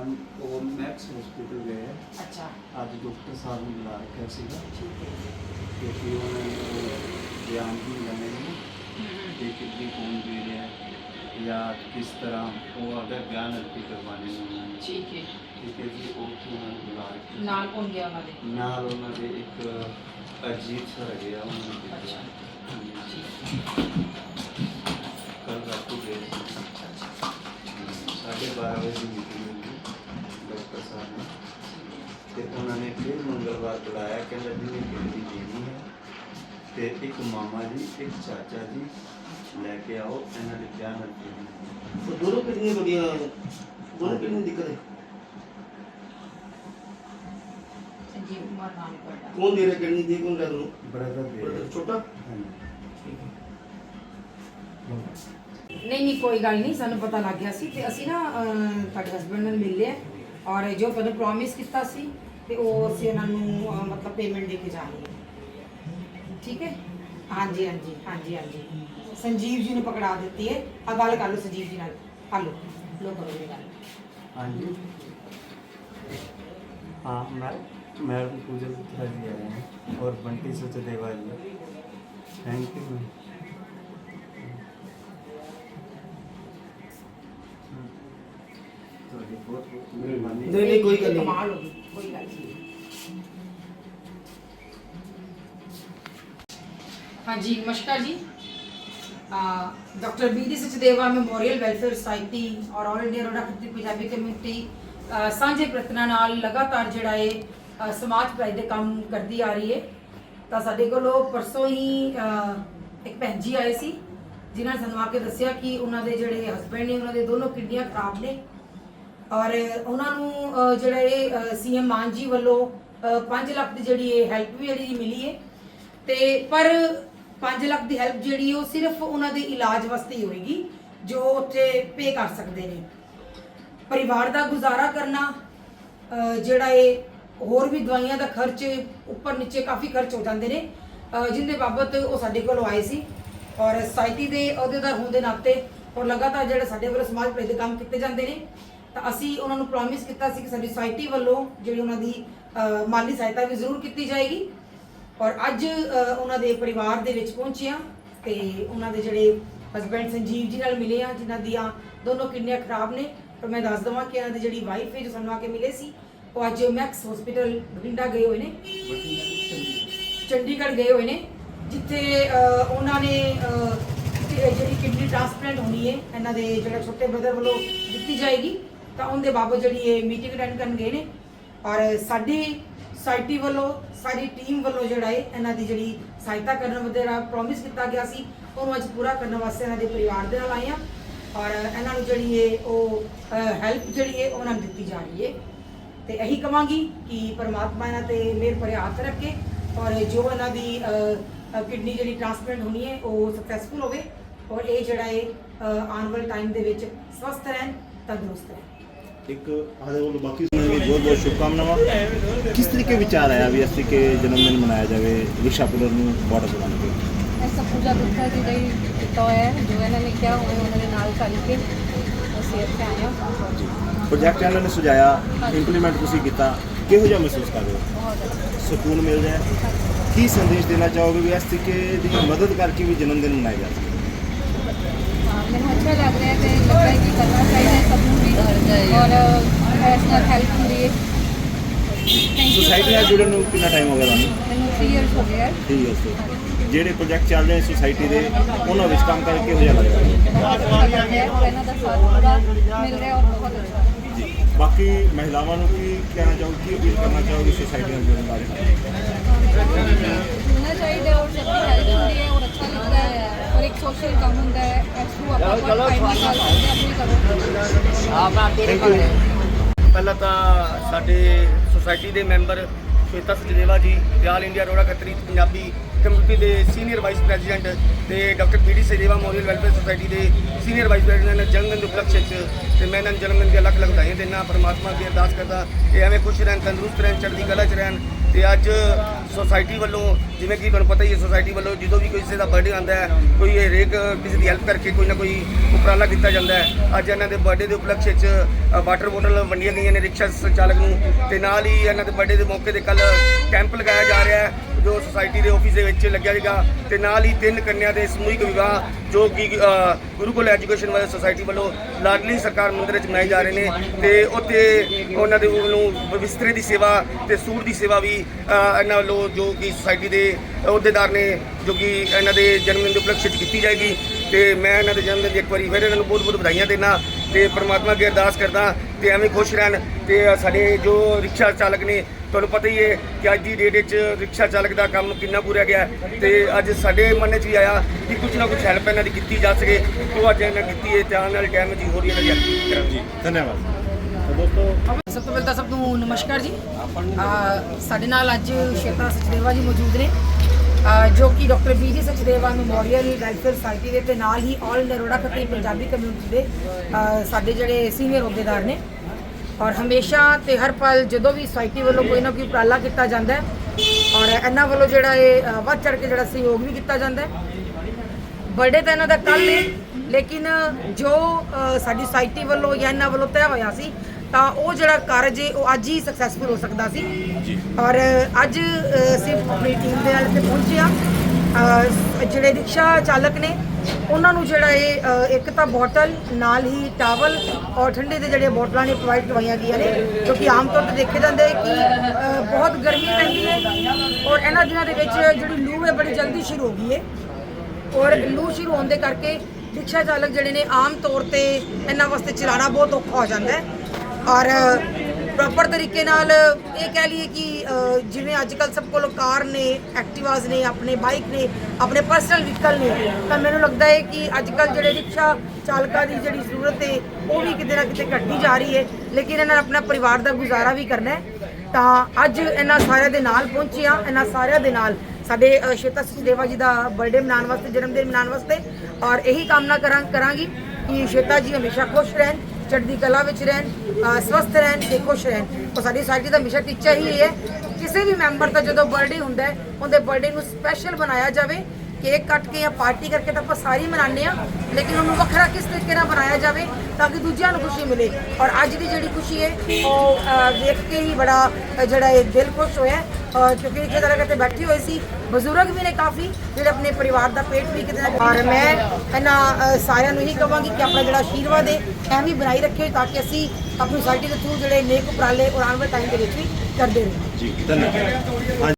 Ma'am ਉਹ Max hospital ਗਏ ਆ। ਅੱਛਾ ਅੱਜ ਡਾਕਟਰ ਸਾਹਿਬ ਨੂੰ ਬੁਲਾ ਰੱਖਿਆ ਸੀਗਾ ਠੀਕ ਹੈ ਕਿਉਂਕਿ ਉਹਨਾਂ ਨੂੰ ਬਿਆਨ ਵੀ ਲੈਣੇ ਨੇ ਕਿ ਕਿੰਨੀ ਕੌਣ ਦੇ ਰਿਹਾ ਹੈ ਜਾਂ ਕਿਸ ਤਰ੍ਹਾਂ ਉਹ ਅਗਰ ਬਿਆਨ ਅਰਪੀ ਕਰਵਾਣੇ ਨੇ ਉਹਨਾਂ ਨੇ ਠੀਕ ਹੈ ਠੀਕ ਹੈ ਜੀ ਉਹ ਤੋਂ ਉਹਨਾਂ ਨੂੰ ਬੁਲਾ ਰੱਖਿਆ ਨਾਲ ਕੌਣ ਗਿਆ ਉਹਨਾਂ ਦੇ ਨਾਲ ਉਹਨਾਂ ਦੇ ਇੱਕ ਅਜੀਤ ਸਰ ਹੈਗੇ ਆ ਉਹਨਾਂ ਨੂੰ ਮਾਸਟਰ ਸਾਹਿਬ ਨੇ ਤੇ ਉਹਨਾਂ ਨੇ ਫਿਰ ਮੰਗਲਵਾਰ ਬੁਲਾਇਆ ਕਹਿੰਦਾ ਜੀ ਇਹ ਮੇਰੀ ਜੀਵਨੀ ਹੈ? ਤੇ ਇੱਕ ਮਾਮਾ ਜੀ ਇੱਕ ਚਾਚਾ ਜੀ ਲੈ ਕੇ ਆਓ ਇਹਨਾਂ ਦੇ ਵਿਆਹ ਨਾਲ ਉਹ ਦੋਨੋਂ ਕਿੰਨੀ ਵਧੀਆ ਦੋਨੋਂ ਕਿੰਨੀ ਦਿੱਕਤ ਹੈ ਦੇ ਰਿਹਾ ਕਿੰਨੀ ਦੇ ਕੌਣ ਲੈ ਦੋ ਬ੍ਰਦਰ ਦੇ ਛੋਟਾ? ਨਹੀਂ ਨਹੀਂ ਕੋਈ ਗੱਲ ਨਹੀਂ ਸਾਨੂੰ ਪਤਾ ਲੱਗ ਗਿਆ ਸੀ। ਤੇ ਅਸੀਂ ਨਾ ਤੁਹਾਡੇ ਹਸਬੰਡ ਨਾਲ ਮਿਲੇ ਆ। ਔਰ ਜੋ ਤੁਹਾਨੂੰ ਪ੍ਰੋਮਿਸ ਕੀਤਾ ਸੀ ਤੇ ਉਹ ਅਸੀਂ ਉਹਨਾਂ ਨੂੰ ਅਹ, ਮਤਲਬ ਪੇਮੈਂਟ ਦੇ ਕੇ ਜਾਣੀ ਹੈ ਠੀਕ ਹੈ ਹਾਂਜੀ ਹਾਂਜੀ ਹਾਂਜੀ ਹਾਂਜੀ ਸੰਜੀਵ ਜੀ ਨੂੰ ਪਕੜਾ ਦਿੱਤੀ ਹੈ ਆ ਗੱਲ ਕਰ ਲਓ ਸੰਜੀਵ ਜੀ ਨਾਲ ਹਲੋ ਲੋ ਕਰੋ ਇਹ ਗੱਲ ਹਾਂਜੀ हाँ मैं मैं पूजा गुप्ता जी आए हैं और Bunty Sachdeva ji thank you ma'am ਤੁਹਾਡੀ ਬਹੁਤ ਬਹੁਤ ਮਿਹਰਬਾਨੀ नहीं नहीं कोई गल नहीं ਕਮਾਲ ਹੋ ਗਈ ਕੋਈ ਗੱਲ ਨਹੀਂ ਹਾਂਜੀ ਨਮਸਕਾਰ ਜੀ doctor B D Sachdeva memorial welfare society ਔਰ ਆਲ ਇੰਡੀਆ ਰੋਡਾ ਖੱਤੀ ਪੰਜਾਬੀ ਕਮਿਊਨਿਟੀ ਅਹ, ਸਾਂਝੇ ਪ੍ਰਤਨਾਂ ਨਾਲ ਲਗਾਤਾਰ ਜਿਹੜਾ ਇਹ ਅਹ, ਸਮਾਜ ਭਲਾਈ ਦੇ ਕੰਮ ਕਰਦੀ ਆ ਰਹੀ ਹੈ ਤਾਂ ਸਾਡੇ ਕੋਲੋਂ ਪਰਸੋਂ ਹੀ ਅਹ, ਇੱਕ ਭੈਣ ਜੀ ਆਏ ਸੀ ਜਿਨ੍ਹਾਂ ਨੇ ਸਾਨੂੰ ਆ ਕੇ ਦੱਸਿਆ ਕਿ ਉਹਨਾਂ ਦੇ ਜਿਹੜੇ ਹਸਬੰਡ ਨੇ ਉਹਨਾਂ ਦੇ ਦੋਨੋਂ ਕਿਡਨੀਆਂ ਖਰਾਬ ਨੇ ਔਰ ਉਹਨਾਂ ਨੂੰ ਅਹ, ਜਿਹੜਾ ਇਹ ਸੀਐਮ ਮਾਨ ਜੀ ਵੱਲੋਂ 5 ਲੱਖ ਦੀ ਜਿਹੜੀ ਇਹ ਹੈਲਪ ਵੀ ਜਿਹੜੀ ਮਿਲੀ ਹੈ ਤੇ ਪਰ 5 ਲੱਖ ਦੀ ਹੈਲਪ ਜਿਹੜੀ ਉਹ ਸਿਰਫ ਉਹਨਾਂ ਦੇ ਇਲਾਜ ਵਾਸਤੇ ਹੀ ਹੋਏਗੀ ਜੋ ਉੱਥੇ ਪੇ ਕਰ ਸਕਦੇ ਨੇ। ਪਰਿਵਾਰ ਦਾ ਗੁਜ਼ਾਰਾ ਕਰਨਾ ਜਿਹੜਾ ਇਹ ਹੋਰ ਵੀ ਦਵਾਈਆਂ ਦਾ ਖਰਚ ਉੱਪਰ ਨੀਚੇ ਕਾਫੀ ਖਰਚ ਹੋ ਜਾਂਦੇ ਨੇ ਅਹ, ਜਿਹਦੇ ਬਾਬਤ ਉਹ ਸਾਡੇ ਕੋਲ ਆਏ ਸੀ। ਔਰ ਸੋਸਾਇਟੀ ਦੇ ਅਹੁਦੇਦਾਰ ਹੋਣ ਦੇ ਨਾਤੇ ਔਰ ਲਗਾਤਾਰ ਜਿਹੜੇ ਸਾਡੇ ਵੱਲੋਂ ਸਮਾਜ ਭਲੇ ਦੇ ਕੰਮ ਕੀਤੇ ਜਾਂਦੇ ਨੇ ਤਾਂ ਅਸੀਂ ਉਹਨਾਂ ਨੂੰ ਪ੍ਰੋਮਿਸ ਕੀਤਾ ਸੀ ਕਿ ਸਾਡੀ ਸੁਸਾਇਟੀ ਵੱਲੋਂ ਜਿਹੜੀ ਉਹਨਾਂ ਦੀ ਮਾਲੀ ਸਹਾਇਤਾ ਵੀ ਜ਼ਰੂਰ ਕੀਤੀ ਜਾਏਗੀ। ਔਰ ਅੱਜ ਉਹਨਾਂ ਦੇ ਪਰਿਵਾਰ ਦੇ ਵਿੱਚ ਪਹੁੰਚੇ ਹਾਂ ਤੇ ਉਹਨਾਂ ਦੇ ਜਿਹੜੇ ਹਸਬੰਡ ਸੰਜੀਵ ਜੀ ਨਾਲ ਮਿਲੇ ਆ ਜਿਨ੍ਹਾਂ ਦੀਆਂ ਦੋਨੋਂ ਕਿੰਨੀਆਂ ਖਰਾਬ ਨੇ। ਪਰ ਮੈਂ ਦੱਸ ਦਵਾਂ ਕਿ ਇਹਨਾਂ ਦੀ ਜਿਹੜੀ ਵਾਈਫ ਹੈ, ਜੋ ਸਾਨੂੰ ਆ ਕੇ ਮਿਲੇ ਸੀ, ਉਹ ਅੱਜ ਮੈਕਸ ਹਸਪੀਟਲ ਬਠਿੰਡਾ ਗਏ ਹੋਏ ਨੇ। ਚੰਡੀਗੜ੍ਹ ਗਏ ਹੋਏ ਨੇ, ਜਿੱਥੇ ਉਹਨਾਂ ਨੇ ਜਿਹੜੀ ਕਿਡਨੀ ਟ੍ਰਾਂਸਪਲਾਂਟ ਹੋਣੀ ਹੈ, ਇਹਨਾਂ ਦੇ ਜਿਹੜਾ ਛੋਟੇ ਬ੍ਰਦਰ ਵੱਲੋਂ ਦਿੱਤੀ ਜਾਏਗੀ। ਤਾਂ ਉਹਦੇ ਬਾਬਤ ਜਿਹੜੀ ਇਹ ਮੀਟਿੰਗ ਅਟੈਂਡ ਕਰਨ ਗਏ ਨੇ। ਔਰ ਸਾਡੀ ਸੁਸਾਇਟੀ ਵੱਲੋਂ, ਸਾਡੀ ਟੀਮ ਵੱਲੋਂ ਜਿਹੜਾ ਹੈ ਇਹਨਾਂ ਦੀ ਜਿਹੜੀ ਸਹਾਇਤਾ ਕਰਨ ਵਦੇਰਾ ਪ੍ਰੋਮਿਸ ਕੀਤਾ ਗਿਆ ਸੀ, ਉਹਨੂੰ ਅੱਜ ਪੂਰਾ ਕਰਨ ਵਾਸਤੇ ਇਹਨਾਂ ਦੇ ਪਰਿਵਾਰ ਦੇ ਨਾਲ ਆਏ ਹਾਂ। ਔਰ ਇਹਨਾਂ ਨੂੰ ਜਿਹੜੀ ਹੈ ਉਹ ਹੈਲਪ ਜਿਹੜੀ ਹੈ ਉਹਨਾਂ ਨੂੰ ਦਿੱਤੀ ਜਾ ਰਹੀ ਹੈ। ਤੇ ਇਹੀ ਕਵਾਂਗੀ ਕਿ ਪਰਮਾਤਮਾ ਇਹਨਾਂ ਤੇ ਮਿਹਰ ਭਰੇ ਹੱਥ ਰੱਖੇ ਔਰ ਜੋ ਇਹਨਾਂ ਦੀ ਕਿਡਨੀ ਜਿਹੜੀ ਟ੍ਰਾਂਸਪਲਾਂਟ ਹੋਣੀ ਹੈ, ਉਹ ਸਕਸੈਸਫੁਲ ਹੋਵੇ ਔਰ ਇਹ ਜਿਹੜਾ ਹੈ ਆਉਣ ਵਾਲੇ ਟਾਈਮ ਦੇ ਵਿੱਚ ਸਵਸਥ ਰਹਿਣ, ਤੰਦਰੁਸਤ ਰਹਿਣ। ਇੱਕ ਆਦੇ ਵੱਲੋਂ ਬਾਕੀ ਸੁਣਨ ਲਈ ਬਹੁਤ ਬਹੁਤ ਸ਼ੁਭਕਾਮਨਾਵਾਂ। ਕਿਸ ਤਰੀਕੇ ਵਿਚਾਰ ਆਇਆ ਵੀ ਅਸੀਂ ਕਿ ਜਨਮ ਦਿਨ ਮਨਾਇਆ ਜਾਵੇ ਰਿਕਸ਼ਾ ਪੁਲਰ ਨੂੰ ਬਾਰਡਰ ਬਣਾ ਕੇ ਐਸਾ ਪੂਜਾ ਗੁਪਤਾ ਜੀ ਦਾ ਹੀ ਕੀਤਾ ਹੋਇਆ ਹੈ। ਜੋ ਇਹਨਾਂ ਨੇ ਕਿਹਾ ਉਹਨਾਂ ਦੇ ਨਾਲ ਕਰਕੇ ਅਸੀਂ ਇੱਥੇ ਆਏ ਹਾਂ। ਜੀ। ਪ੍ਰੋਜੈਕਟ ਇਹਨਾਂ ਨੇ ਸੁਝਾਇਆ ਇੰਪਲੀਮੈਂਟ ਤੁਸੀਂ ਕੀਤਾ ਕਿਹੋ ਜਿਹਾ ਮਹਿਸੂਸ ਕਰ ਰਹੇ ਹੋ? ਸਕੂਨ ਮਿਲ ਰਿਹਾ ਕੀ ਸੰਦੇਸ਼ ਦੇਣਾ ਚਾਹੋਗੇ ਵੀ ਇਸ ਤਰੀਕੇ ਦੀ ਮਦਦ ਕਰਕੇ ਵੀ ਜਨਮ ਦਿਨ ਮਨਾਇਆ ਜਾ ਸਕੇ? ਇਸ ਨਾਲ ਹੈਲਪ ਹੁੰਦੀ ਹੈ। ਸੁਸਾਇਟੀ ਨਾਲ ਜੁੜਨ ਨੂੰ ਕਿੰਨਾ ਟਾਈਮ ਹੋ ਗਿਆ ਤੁਹਾਨੂੰ? ਮੈਨੂੰ 3 ਇਅਰਸ ਹੋ ਗਏ ਹੈ ਠੀਕ ਹੈ ਸਰ ਜਿਹੜੇ ਪ੍ਰੋਜੈਕਟ ਚੱਲ ਰਹੇ ਸੁਸਾਇਟੀ ਦੇ ਉਹਨਾਂ ਵਿੱਚ ਕੰਮ ਕਰਕੇ ਜਿਹਾ ਲੱਗਦਾ? ਬਹੁਤ ਅੱਛਾ ਲੱਗ ਰਿਹਾ ਹੈ ਔਰ ਇਹਨਾਂ ਦਾ ਸਾਥ ਪੂਰਾ ਮਿਲ ਰਿਹਾ ਔਰ ਬਹੁਤ ਅੱਛਾ। ਹੈ ਜੀ। ਬਾਕੀ ਮਹਿਲਾਵਾਂ ਨੂੰ ਕੀ ਕਹਿਣਾ ਚਾਹੋਗੇ ਕੀ ਅਪੀਲ ਕਰਨਾ ਚਾਹੋਗੇ ਸੁਸਾਇਟੀ ਨਾਲ ਜੁੜਨ ਬਾਰੇ? ਹੋਣਾ ਚਾਹੀਦਾ ਔਰ ਸਭ ਦੀ ਹੈਲਪ ਹੁੰਦੀ ਹੈ ਔਰ ਅੱਛਾ ਲੱਗਦਾ ਹੈ ਔਰ ਇੱਕ ਸੋਸ਼ਲ ਕੰਮ ਹੁੰਦਾ ਹੈ ਇਸ ਨੂੰ ਆਪਾਂ ਟਾਈਮ ਨਿਕਾਲ ਸਕਦੇ ਹਾਂ ਆਪਣੀ ਕਰੋ ਥੈਂਕ ਯੂ ਪਹਿਲਾਂ ਤਾਂ ਸਾਡੇ ਸੁਸਾਇਟੀ ਦੇ ਮੈਂਬਰ ਸ਼ਵੇਤਾ ਸਚਦੇਵਾ ਜੀ ਤੇ all India Arora Khatri, Punjabi community ਦੇ ਸੀਨੀਅਰ ਵਾਈਸ ਪ੍ਰੈਜ਼ੀਡੈਂਟ ਤੇ doctor BD Sachdeva memorial welfare society ਦੇ ਸੀਨੀਅਰ ਵਾਈਸ ਪ੍ਰੈਜ਼ੀਡੈਂਟ ਜਨਮ ਦਿਨ ਉਪਲਕਸ਼ ਵਿੱਚ ਤੇ ਮੈਂ ਇਹਨਾਂ ਨੂੰ ਜਨਮ ਦਿਨ ਦੀਆਂ ਲੱਖ ਲੱਖ ਵਧਾਈਆਂ ਦਿੰਦਾ, ਪਰਮਾਤਮਾ ਅੱਗੇ ਅਰਦਾਸ ਕਰਦਾ ਕਿ ਐਵੇਂ ਖੁਸ਼ ਰਹਿਣ, ਤੰਦਰੁਸਤ ਰਹਿਣ, ਚੜ੍ਹਦੀ ਕਲਾ 'ਚ ਰਹਿਣ ਤੇ ਅੱਜ ਸੁਸਾਇਟੀ ਵੱਲੋਂ, ਜਿਵੇਂ ਕਿ ਤੁਹਾਨੂੰ ਪਤਾ ਹੀ ਹੈ ਸੁਸਾਇਟੀ ਵੱਲੋਂ ਜਦੋਂ ਵੀ ਕੋਈ ਕਿਸੇ ਦਾ ਬਰਥਡੇ ਆਉਂਦਾ ਹੈ, ਕੋਈ ਹਰੇਕ ਕਿਸੇ ਦੀ ਹੈਲਪ ਕਰਕੇ ਕੋਈ ਨਾ ਕੋਈ ਉਪਰਾਲਾ ਕੀਤਾ ਜਾਂਦਾ ਹੈ। ਅੱਜ ਇਹਨਾਂ ਦੇ ਬਰਥਡੇ ਦੇ ਉਪਲਕਸ਼ ਵਿੱਚ ਵਾਟਰ ਬੋਟਲ ਵੰਡੀਆਂ ਗਈਆਂ ਨੇ ਰਿਕਸ਼ਾ ਸੰਚਾਲਕ ਨੂੰ ਤੇ ਨਾਲ ਹੀ ਇਹਨਾਂ ਦੇ ਬਰਥਡੇ ਦੇ ਮੌਕੇ ਤੇ ਕੱਲ ਕੈਂਪ ਲਗਾਇਆ ਜਾ ਰਿਹਾ ਹੈ, ਜੋ ਸੋਸਾਇਟੀ ਦੇ ਆਫਿਸ ਦੇ ਵਿੱਚ ਲੱਗਿਆ ਜਾਏਗਾ ਤੇ ਨਾਲ ਹੀ ਤਿੰਨ ਕੰਨਿਆਂ ਦੇ ਸਮੂਹਿਕ ਵਿਵਾਹ ਜੋ ਕਿ ਗੁਰੂਕੁਲ ਐਜੂਕੇਸ਼ਨ ਵਾਲੇ ਸੁਸਾਇਟੀ ਵੱਲੋਂ ਲਾਡਲੀ ਸਰਕਾਰ ਮੰਦਿਰ ਵਿੱਚ ਮਨਾਏ ਜਾ ਰਹੇ ਨੇ ਤੇ ਉੱਥੇ ਉਹਨਾਂ ਦੇ ਵੱਲੋਂ ਬਿਸਤਰੇ ਦੀ ਸੇਵਾ ਤੇ ਸੂਰ ਦੀ ਸੇਵਾ ਵੀ ਇਹਨਾਂ ਵੱਲੋਂ ਜੋ ਕਿ ਸੁਸਾਇਟੀ ਦੇ ਅਹੁਦੇਦਾਰ ਨੇ, ਜੋ ਕਿ ਇਹਨਾਂ ਦੇ ਜਨਮ ਦਿਨ ਦੇ ਉਪਲਕਸ਼ ਵਿੱਚ ਕੀਤੀ ਜਾਏਗੀ। ਤੇ ਮੈਂ ਇਹਨਾਂ ਦੇ ਜਨਮ ਦਿਨ ਦੀ ਇੱਕ ਵਾਰੀ ਫਿਰ ਇਹਨਾਂ ਨੂੰ ਬਹੁਤ ਬਹੁਤ ਵਧਾਈਆਂ ਦੇਣਾ ਤੇ ਪ੍ਰਮਾਤਮਾ ਅੱਗੇ ਅਰਦਾਸ ਕਰਦਾ ਤੇ ਐਵੇਂ ਖੁਸ਼ ਰਹਿਣ ਤੇ ਸਾਡੇ ਜੋ ਰਿਕਸ਼ਾ ਚਾਲਕ ਨੇ, ਤੁਹਾਨੂੰ ਪਤਾ ਹੀ ਹੈ ਕਿ ਅੱਜ ਦੀ ਡੇਟ ਵਿੱਚ ਰਿਕਸ਼ਾ ਚਾਲਕ ਦਾ ਕੰਮ ਕਿੰਨਾ ਪੂਰਾ ਗਿਆ ਹੈ। ਤੇ ਅੱਜ ਸਾਡੇ ਮਨ 'ਚ ਵੀ ਆਇਆ ਕਿ ਕੁਝ ਨਾ ਕੁਝ ਹੈਲਪ ਇਹਨਾਂ ਦੀ ਕੀਤੀ ਜਾ ਸਕੇ। ਤੋਂ ਅੱਜ ਇਹਨਾਂ ਕੀਤੀ ਹੈ ਤੇ ਆਉਣ ਵਾਲੇ ਟਾਈਮ ਵਿੱਚ ਹੋਰ ਵੀ ਇਹਨਾਂ ਦੀ ਹੈਲਪ ਕਰਾਂਗੇ ਜੀ, ਧੰਨਵਾਦ। ਸਭ ਤੋਂ ਪਹਿਲਾਂ ਤਾਂ ਸਭ ਨੂੰ ਨਮਸਕਾਰ ਜੀ। ਸਾਡੇ ਨਾਲ ਅੱਜ ਸ਼ੇਤਾ ਸਚਦੇਵਾ ਜੀ ਮੌਜੂਦ ਨੇ। ਜੋ ਕਿ doctor B G Sachdeva memorial welfare society ਦੇ ਤੇ ਨਾਲ ਹੀ ਆਲ ਨਰੋੜਾ ਖੱਤਰੀ ਪੰਜਾਬੀ ਕਮਿਊਨਿਟੀ ਦੇ ਸਾਡੇ ਜਿਹੜੇ ਸੀਨੀਅਰ ਅਹੁਦੇਦਾਰ ਨੇ। ਔਰ ਹਮੇਸ਼ਾ ਤੇ ਹਰ ਪਲ ਜਦੋਂ ਵੀ ਸੁਸਾਇਟੀ ਵੱਲੋਂ ਕੋਈ ਨਾ ਕੋਈ ਉਪਰਾਲਾ ਕੀਤਾ ਜਾਂਦਾ ਹੈ, ਔਰ ਇਹਨਾਂ ਵੱਲੋਂ ਜਿਹੜਾ ਇਹ ਵੱਧ ਚੜ ਕੇ ਜਿਹੜਾ ਸਹਿਯੋਗ ਵੀ ਕੀਤਾ ਜਾਂਦਾ ਹੈ। ਬਰਥਡੇ ਤਾਂ ਇਹਨਾਂ ਦਾ ਕੱਲ ਹੈ ਲੇਕਿਨ ਜੋ ਸਾਡੀ ਸੁਸਾਇਟੀ ਵੱਲੋਂ ਜਾਂ ਇਹਨਾਂ ਵੱਲੋਂ ਤੈਅ ਹੋਇਆ ਸੀ ਤਾਂ ਉਹ ਜਿਹੜਾ ਕਾਰਜ ਹੈ ਉਹ ਅੱਜ ਹੀ ਸਕਸੈਸਫੁਲ ਹੋ ਸਕਦਾ ਸੀ। ਔਰ ਅੱਜ ਅਸੀਂ ਆਪਣੀ ਟੀਮ ਦੇ ਨਾਲ ਇੱਥੇ ਪਹੁੰਚੇ ਹਾਂ। ਅ, ਜਿਹੜੇ ਰਿਕਸ਼ਾ ਚਾਲਕ ਨੇ ਉਹਨਾਂ ਨੂੰ ਜਿਹੜਾ ਇਹ ਇੱਕ ਤਾਂ ਬੋਟਲ ਨਾਲ ਹੀ ਟਾਵਲ ਔਰ ਠੰਡੇ ਦੇ ਜਿਹੜੇ ਬੋਟਲਾਂ ਨੇ ਪ੍ਰੋਵਾਈਡ ਕਰਵਾਈਆਂ ਗਈਆਂ ਨੇ ਕਿਉਂਕਿ ਆਮ ਤੌਰ ਤੇ ਦੇਖੇ ਜਾਂਦੇ ਹੈ ਕਿ ਬਹੁਤ ਗਰਮੀ ਪੈਂਦੀ ਹੈ ਔਰ ਇਹਨਾਂ ਦਿਨਾਂ ਦੇ ਵਿੱਚ ਜਿਹੜੀ ਲੂ ਹੈ ਬੜੀ ਜਲਦੀ ਸ਼ੁਰੂ ਹੋ ਗਈ ਹੈ। ਔਰ ਲੂ ਸ਼ੁਰੂ ਹੋਣ ਦੇ ਕਰਕੇ ਰਿਕਸ਼ਾ ਚਾਲਕ ਜਿਹੜੇ ਨੇ ਆਮ ਤੌਰ ਤੇ ਇਹਨਾਂ ਵਾਸਤੇ ਚਲਾਉਣਾ ਬਹੁਤ ਔਖਾ ਹੋ ਜਾਂਦਾ ਹੈ। ਔਰ ਪ੍ਰੋਪਰ ਤਰੀਕੇ ਨਾਲ ਇਹ ਕਹਿ ਲਈਏ ਕਿ ਜਿਵੇਂ ਅੱਜ ਕੱਲ ਸਭ ਕੋਲ ਕਾਰ ਨੇ ਐਕਟਿਵਾਸ ਨੇ, ਆਪਣੇ ਬਾਈਕ ਨੇ, ਆਪਣੇ ਪਰਸਨਲ ਵਹੀਕਲ ਨੇ, ਤਾਂ ਮੈਨੂੰ ਲੱਗਦਾ ਹੈ ਕਿ ਅੱਜ ਕੱਲ ਜਿਹੜੇ ਰਿਕਸ਼ਾ ਚਾਲਕਾਂ ਦੀ ਜਿਹੜੀ ਜ਼ਰੂਰਤ ਹੈ, ਉਹ ਵੀ ਕਿਤੇ ਨਾ ਕਿਤੇ ਘਟਦੀ ਜਾ ਰਹੀ ਹੈ। ਲੇਕਿਨ ਇਹਨਾਂ ਨੇ ਆਪਣਾ ਪਰਿਵਾਰ ਦਾ ਗੁਜ਼ਾਰਾ ਵੀ ਕਰਨਾ ਹੈ। ਤਾਂ ਅੱਜ ਇਹਨਾਂ ਸਾਰਿਆਂ ਦੇ ਨਾਲ ਪਹੁੰਚਿਆ ਇਹਨਾਂ ਸਾਰਿਆਂ ਦੇ ਨਾਲ ਸਾਡੇ ਸ਼ੇਤਾ ਸ਼ਵੇਤਾ ਜੀ ਦਾ ਬਰਥਡੇ ਮਨਾਉਣ ਵਾਸਤੇ ਜਨਮ ਦਿਨ ਮਨਾਉਣ ਵਾਸਤੇ। ਔਰ ਇਹੀ ਕਾਮਨਾ ਕਰਾਂ, ਕਰਾਂਗੀ ਕਿ ਸ਼ੇਤਾ ਜੀ ਹਮੇਸ਼ਾ ਖੁਸ਼ ਰਹਿਣ। ਚੜ੍ਹਦੀ ਕਲਾ ਵਿੱਚ ਰਹਿਣ ਸਵਸਥ ਰਹਿਣ ਤੇ ਖੁਸ਼ ਰਹਿਣ। ਉਹ ਸਾਡੀ ਸੋਸਾਇਟੀ ਦਾ ਹਮੇਸ਼ਾ ਟੀਚਾ ਹੀ ਇਹ ਹੈ। ਕਿਸੇ ਵੀ ਮੈਂਬਰ ਦਾ ਜਦੋਂ ਬਰਥਡੇ ਹੁੰਦਾ ਹੈ, ਉਹਦੇ ਬਰਥਡੇ ਨੂੰ ਸਪੈਸ਼ਲ ਬਣਾਇਆ ਜਾਵੇ। ਕੇਕ ਕੱਟ ਕੇ ਜਾਂ ਪਾਰਟੀ ਕਰਕੇ ਤਾਂ ਆਪਾਂ ਸਾਰੀ ਮਨਾਉਂਦੇ ਆ ਲੇਕਿਨ ਉਹਨੂੰ ਵੱਖਰਾ ਕਿਸ ਤਰੀਕੇ ਨਾਲ ਬਣਾਇਆ ਜਾਵੇ ਤਾਂ ਕਿ ਦੂਜਿਆਂ ਨੂੰ ਖੁਸ਼ੀ ਮਿਲੇ। ਔਰ ਅੱਜ ਦੀ ਜਿਹੜੀ ਖੁਸ਼ੀ ਹੈ ਉਹ ਦੇਖ ਕੇ ਹੀ ਬੜਾ ਜਿਹੜਾ ਇਹ ਦਿਲ ਖੁਸ਼ ਹੋਇਆ ਔਰ ਕਿਉਂਕਿ ਇੱਥੇ ਤਰ੍ਹਾਂ ਕਿਤੇ ਬੈਠੇ ਹੋਏ ਸੀ ਬਜ਼ੁਰਗ ਵੀ ਨੇ ਕਾਫੀ ਜਿਹੜੇ ਆਪਣੇ ਪਰਿਵਾਰ ਦਾ ਪੇਟ ਵੀ ਕਿਤੇ ਨਾ ਔਰ ਮੈਂ ਇਹਨਾਂ ਅ, ਸਾਰਿਆਂ ਨੂੰ ਇਹੀ ਕਹਾਂਗੀ ਕਿ ਆਪਣਾ ਜਿਹੜਾ ਆਸ਼ੀਰਵਾਦ ਹੈ ਐਵੇਂ ਵੀ ਬਣਾਈ ਰੱਖਿਓ ਤਾਂ ਕਿ ਅਸੀਂ ਆਪਣੀ ਸੋਸਾਇਟੀ ਦੇ ਥਰੂ ਜਿਹੜੇ ਨੇਕ ਉਪਰਾਲੇ ਔਰ ਆਉਣ ਵਾਲੇ ਟਾਈਮ ਦੇ ਵਿੱਚ ਵੀ ਕਰਦੇ ਰਹੀਏ। ਜੀ ਧੰਨਵਾਦ।